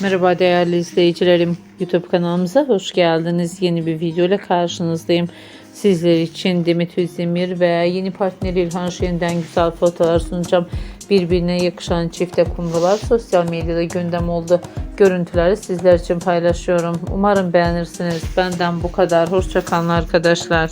Merhaba değerli izleyicilerim. YouTube kanalımıza hoş geldiniz. Yeni bir video ile karşınızdayım. Sizler için Demet Özdemir ve yeni partneri İlhan Şen'den güzel fotoğraflar sunacağım. Birbirine yakışan çifte kumrular sosyal medyada gündem oldu. Görüntüleri sizler için paylaşıyorum. Umarım beğenirsiniz. Benden bu kadar. Hoşçakalın arkadaşlar.